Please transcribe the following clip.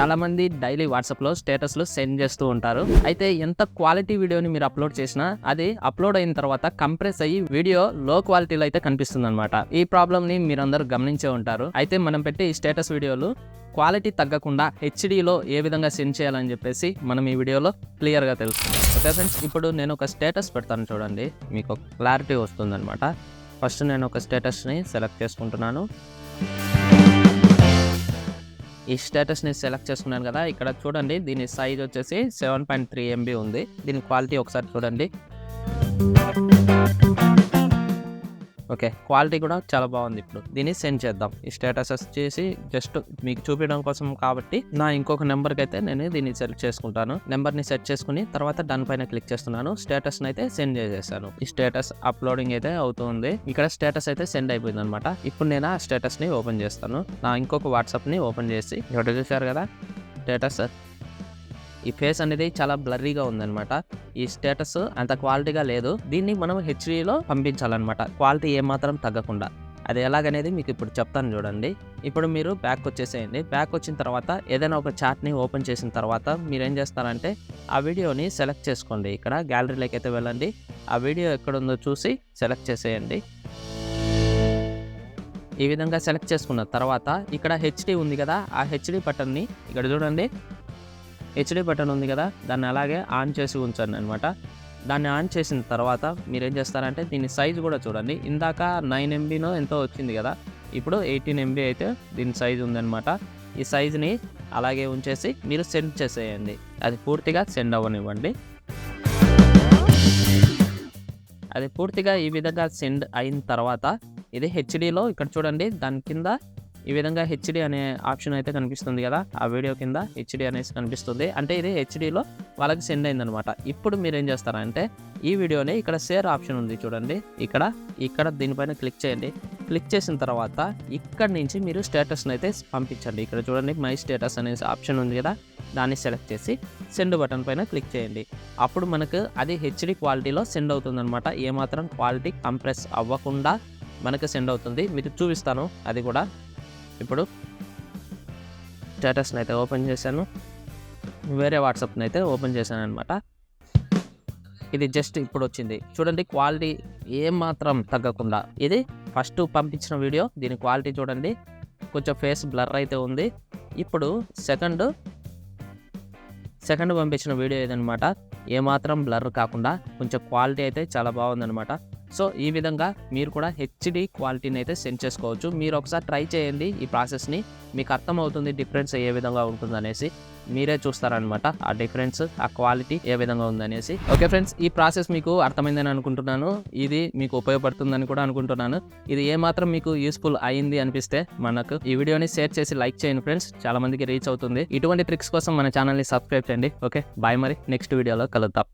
చాలా మంది డైలీ వాట్సాప్లో స్టేటస్లో సెండ్ చేస్తూ ఉంటారు. అయితే ఎంత క్వాలిటీ వీడియోని మీరు అప్లోడ్ చేసినా అది అప్లోడ్ అయిన తర్వాత కంప్రెస్ అయ్యి వీడియో లో క్వాలిటీలో అయితే కనిపిస్తుంది అనమాట ఈ ప్రాబ్లమ్ని మీరందరూ గమనించే ఉంటారు. అయితే మనం పెట్టే ఈ స్టేటస్ వీడియోలు క్వాలిటీ తగ్గకుండా హెచ్డిలో ఏ విధంగా సెండ్ చేయాలని చెప్పేసి మనం ఈ వీడియోలో క్లియర్గా తెలుసుకుందాం. ఓకే ఫ్రెండ్స్ ఇప్పుడు నేను ఒక స్టేటస్ పెడతాను చూడండి. మీకు క్లారిటీ వస్తుందన్నమాట. ఫస్ట్ నేను ఒక స్టేటస్ని సెలెక్ట్ చేసుకుంటున్నాను. ఈ స్టేటస్ని సెలెక్ట్ చేసుకున్నాను కదా ఇక్కడ చూడండి దీని సైజ్ వచ్చేసి సెవెన్ పాయింట్ త్రీ ఎంబీ ఉంది. దీని క్వాలిటీ ఒకసారి చూడండి. ఓకే క్వాలిటీ కూడా చాలా బాగుంది ఇప్పుడు. దీన్ని సెండ్ చేద్దాం. ఈ స్టేటస్ వచ్చేసి జస్ట్ మీకు చూపించడం కోసం కాబట్టి నా ఇంకొక నెంబర్కి అయితే నేను దీన్ని సెలెక్ట్ చేసుకుంటాను. నెంబర్ని సెట్ చేసుకుని తర్వాత దానిపైన క్లిక్ చేస్తున్నాను. స్టేటస్ని అయితే సెండ్ చేసేసాను. ఈ స్టేటస్ అప్లోడింగ్ అయితే అవుతుంది. ఇక్కడ స్టేటస్ అయితే సెండ్ అయిపోయింది అనమాట ఇప్పుడు నేను ఆ స్టేటస్ని ఓపెన్ చేస్తాను. నా ఇంకొక వాట్సాప్ని ఓపెన్ చేసి ఇక్కడ చూశారు కదా? స్టేటస్ ఈ ఫేస్ అనేది చాలా బ్లర్రీగా ఉందన్నమాట. ఈ స్టేటస్ అంత క్వాలిటీగా లేదు. దీన్ని మనం హెచ్డీలో పంపించాలన్నమాట. క్వాలిటీ ఏమాత్రం తగ్గకుండా. అది ఎలాగనేది మీకు ఇప్పుడు చెప్తాను చూడండి. ఇప్పుడు మీరు బ్యాక్ వచ్చేసేయండి. బ్యాక్ వచ్చిన తర్వాత ఏదైనా ఒక చాట్ని ఓపెన్ చేసిన తర్వాత మీరు ఏం చేస్తారంటే ఆ వీడియోని సెలెక్ట్ చేసుకోండి. ఇక్కడ గ్యాలరీలోకి అయితే వెళ్ళండి. ఆ వీడియో ఎక్కడుందో చూసి సెలెక్ట్ చేసేయండి. ఈ విధంగా సెలెక్ట్ చేసుకున్న తర్వాత ఇక్కడ హెచ్డి ఉంది కదా. ఆ హెచ్డి బటన్ని ఇక్కడ చూడండి. హెచ్డి బటన్ ఉంది కదా దాన్ని అలాగే ఆన్ చేసి ఉంచండి అనమాట దాన్ని ఆన్ చేసిన తర్వాత మీరు ఏం చేస్తారంటే దీని సైజు కూడా చూడండి. ఇందాక నైన్ ఎంబీనో ఎంతో వచ్చింది కదా ఇప్పుడు ఎయిటీన్ ఎంబీ అయితే దీని సైజు ఉందన్నమాట. ఈ సైజుని అలాగే ఉంచేసి మీరు సెండ్ చేసేయండి. అది పూర్తిగా సెండ్ అవ్వనివ్వండి. అది పూర్తిగా ఈ విధంగా సెండ్ అయిన తర్వాత ఇది హెచ్డిలో ఇక్కడ చూడండి దాని కింద ఈ విధంగా హెచ్డి అనే ఆప్షన్ అయితే కనిపిస్తుంది కదా. ఆ వీడియో కింద హెచ్డి అనేసి కనిపిస్తుంది. అంటే ఇది హెచ్డిలో వాళ్ళకి సెండ్ అయిందనమాట. ఇప్పుడు మీరు ఏం చేస్తారంటే ఈ వీడియోని ఇక్కడ షేర్ ఆప్షన్ ఉంది చూడండి. ఇక్కడ ఇక్కడ దీనిపైన క్లిక్ చేయండి. క్లిక్ చేసిన తర్వాత ఇక్కడ నుంచి మీరు స్టేటస్ని అయితే పంపించండి. ఇక్కడ చూడండి మై స్టేటస్ అనే ఆప్షన్ ఉంది కదా. దాన్ని సెలెక్ట్ చేసి సెండ్ బటన్ పైన క్లిక్ చేయండి. అప్పుడు మనకు అది హెచ్డి క్వాలిటీలో సెండ్ అవుతుంది అనమాట ఏమాత్రం క్వాలిటీ కంప్రెస్ అవ్వకుండా మనకు సెండ్ అవుతుంది. మీకు చూపిస్తాను. అది కూడా ఇప్పుడు స్టేటస్ని అయితే ఓపెన్ చేశాను. వేరే వాట్సాప్ని అయితే ఓపెన్ చేశాను అనమాట ఇది జస్ట్ ఇప్పుడు వచ్చింది. చూడండి క్వాలిటీ ఏమాత్రం తగ్గకుండా. ఇది ఫస్ట్ పంపించిన వీడియో దీని క్వాలిటీ చూడండి. కొంచెం ఫేస్ బ్లర్ అయితే ఉంది. ఇప్పుడు సెకండ్ సెకండ్ పంపించిన వీడియో ఇదనమాట ఏమాత్రం బ్లర్ కాకుండా కొంచెం క్వాలిటీ అయితే చాలా బాగుందనమాట సో ఈ విధంగా మీరు కూడా హెచ్డి క్వాలిటీని అయితే సెండ్ చేసుకోవచ్చు. మీరు ఒకసారి ట్రై చేయండి ఈ ప్రాసెస్ని మీకు అర్థమవుతుంది డిఫరెన్స్ ఏ విధంగా ఉంటుందనేసి. మీరే చూస్తారనమాట ఆ డిఫరెన్స్ ఆ క్వాలిటీ ఏ విధంగా ఉందనేసి. ఓకే ఫ్రెండ్స్ ఈ ప్రాసెస్ మీకు అర్థమైందని అనుకుంటున్నాను. ఇది మీకు ఉపయోగపడుతుందని కూడా అనుకుంటున్నాను. ఇది ఏమాత్రం మీకు యూస్ఫుల్ అయింది అనిపిస్తే మనకు ఈ వీడియోని షేర్ చేసి లైక్ చేయండి ఫ్రెండ్స్ చాలా మందికి రీచ్ అవుతుంది. ఇటువంటి ట్రిక్స్ కోసం మన ఛానల్ని సబ్స్క్రైబ్ చేయండి. ఓకే బాయ్ మరి. నెక్స్ట్ వీడియోలో కలుద్దాం.